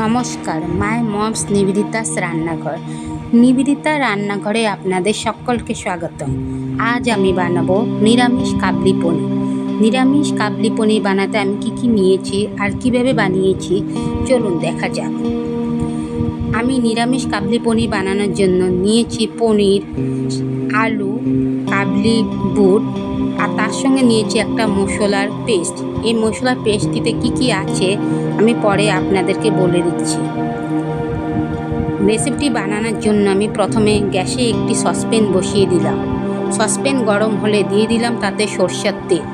নমস্কার, মাই মমস নিবেদিতাস রান্নাঘর। নিবেদিতা রান্নাঘরে আপনাদের সকলকে স্বাগত আজ আমি বানাবো নিরামিষ কাবলি পনির। নিরামিষ কাবলি পনির বানাতে আমি কি কি নিয়েছি আর কীভাবে বানিয়েছি, চলুন দেখা যাক। আমি নিরামিষ কাবলি পনির বানানোর জন্য নিয়েছি পনির, আলু, কাবলি, বুট, আর তার সঙ্গে নিয়েছি একটা মশলার পেস্ট। এই মশলার পেস্টটিতে কি কি আছে আমি পরে আপনাদেরকে বলে দিচ্ছি। রেসিপিটি বানানোর জন্য আমি প্রথমে গ্যাসে একটি সসপ্যান বসিয়ে দিলাম। সসপ্যান গরম হলে দিয়ে দিলাম তাতে সর্ষের তেল।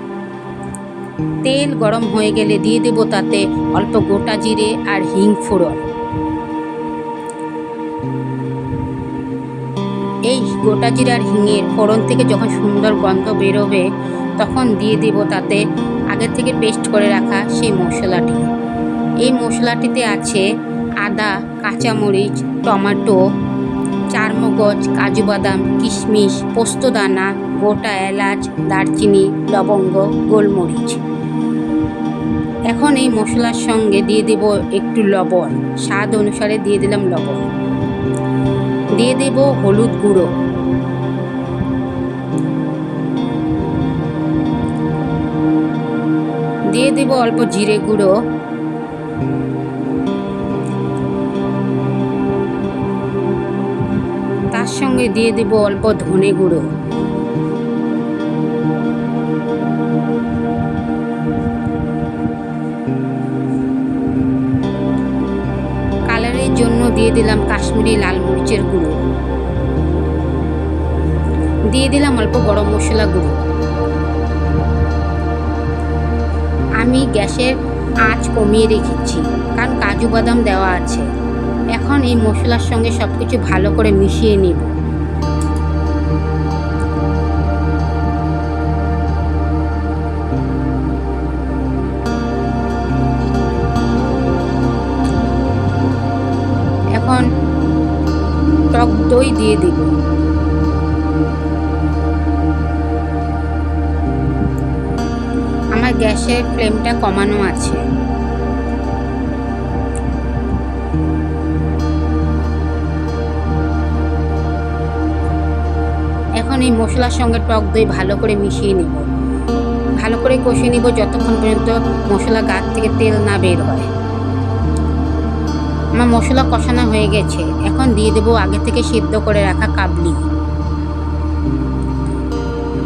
তেল গরম হয়ে গেলে দিয়ে দেবো তাতে অল্প গোটা জিরে আর হিং ফোড়ন। এই গোটা জিরার হিঙের ফোড়ন থেকে যখন সুন্দর গন্ধ বেরোবে, তখন দিয়ে দেব তাতে আগে থেকে পেস্ট করে রাখা সেই মশলাটি। এই মশলাটিতে আছে আদা, কাঁচামরিচ, টমেটো, চারমগজ, কাজু বাদাম, কিশমিশ পোস্তদানা গোটা এলাচ, দারচিনি, লবঙ্গ, গোলমরিচ। এখন এই মশলার সঙ্গে দিয়ে দেব একটু লবণ। স্বাদ অনুসারে দিয়ে দিলাম লবণ। দিয়ে দেব হলুদ গুঁড়ো। দিয়ে দেব অল্প জিরে গুঁড়ো। তার সঙ্গে দিয়ে দেব অল্প ধনে গুঁড়ো। দিয়ে দিলাম কাশ্মীরি লাল মরিচের গুঁড়ো। দিয়ে দিলাম অল্প গরম মশলা গুঁড়ো। আমি গ্যাসের আঁচ কমিয়ে রেখেছি, কারণ কাজু বাদাম দেওয়া আছে। এখন এই মশলার সঙ্গে সব কিছু ভালো করে মিশিয়ে নেব। দই দিয়ে দিব। আমার গ্যাসের ফ্লেমটা কমানো আছে। এখন এই মশলার সঙ্গে টক দই ভালো করে মিশিয়ে নিব। ভালো করে কষিয়ে নিব যতক্ষণ পর্যন্ত মশলা গাছ থেকে তেল না বের হয়। আমার মশলা কষানো হয়ে গেছে। এখন দিয়ে দেবো আগে থেকে সিদ্ধ করে রাখা কাবলি।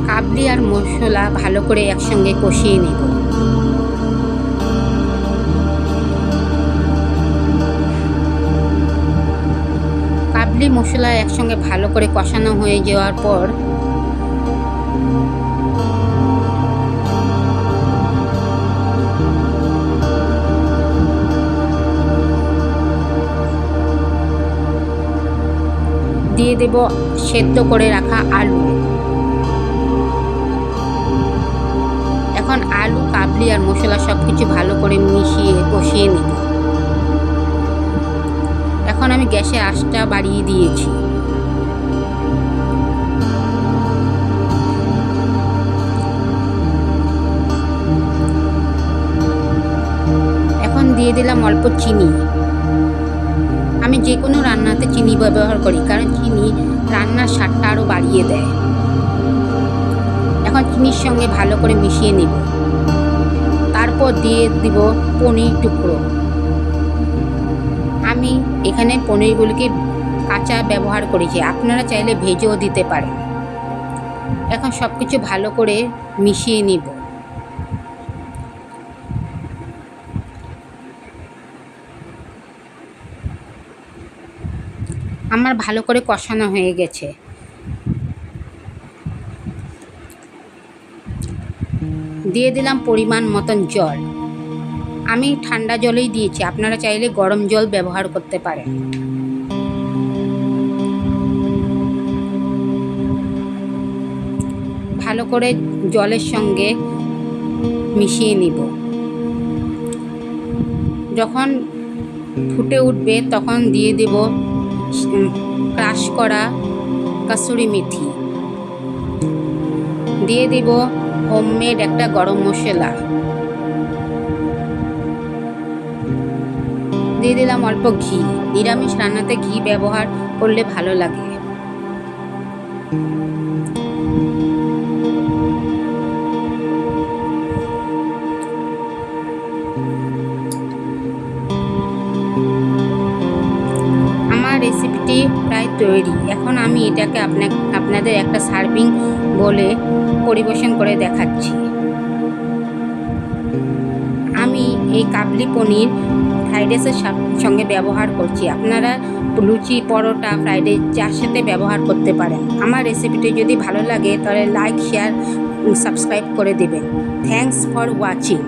কাবলি আর মশলা ভালো করে একসঙ্গে কষিয়ে নেব। কাবলি মশলা একসঙ্গে ভালো করে কষানো হয়ে যাওয়ার পর দিয়ে দেব সেদ্ধ করে রাখা আলু। এখন আলু, কাবলি আর মশলা সব কিছু ভালো করে মিশিয়ে কষিয়ে নেব। এখন আমি গ্যাসে আঁচটা বাড়িয়ে দিয়েছি। এখন দিয়ে দিলাম অল্প চিনি। আমি যে কোনো রান্নাতে চিনি ব্যবহার করি, কারণ চিনি রান্নার স্বাদটা আরও বাড়িয়ে দেয়। এখন চিনির সঙ্গে ভালো করে মিশিয়ে নেব। তারপর দিয়ে দিব পনির টুকরো। আমি এখানে পনিরগুলিকে কাঁচা ব্যবহার করেছি, আপনারা চাইলে ভেজেও দিতে পারেন। এখন সব কিছু ভালো করে মিশিয়ে নিব। আমার ভালো করে কষানো হয়ে গেছে। দিয়ে দিলাম পরিমাণ মতন জল। আমি ঠান্ডা জলেই দিয়েছি, আপনারা চাইলে গরম জল ব্যবহার করতে পারেন। ভালো করে জলের সঙ্গে মিশিয়ে নিব। যখন ফুটে উঠবে তখন দিয়ে দেব ক্রাশ করা কাসুরি মেথি। দিয়ে দিব হোমমেড একটা গরম মশলা। দিয়ে দিলাম অল্প ঘি। নিরামিষ রান্নাতে ঘি ব্যবহার করলে ভালো লাগে। তৈরি। এখন আমি এটাকে আপনা আপনাদের একটা সার্ভিং বলে পরিবেশন করে দেখাচ্ছি। আমি এই কাবলি পনির ফ্রাইড রাইসের সঙ্গে ব্যবহার করছি। আপনারা লুচি, পরোটা ফ্রাইড রাইস যার সাথে ব্যবহার করতে পারেন। আমার রেসিপিটি যদি ভালো লাগে তাহলে লাইক শেয়ার সাবস্ক্রাইব করে দেবেন। Thanks for watching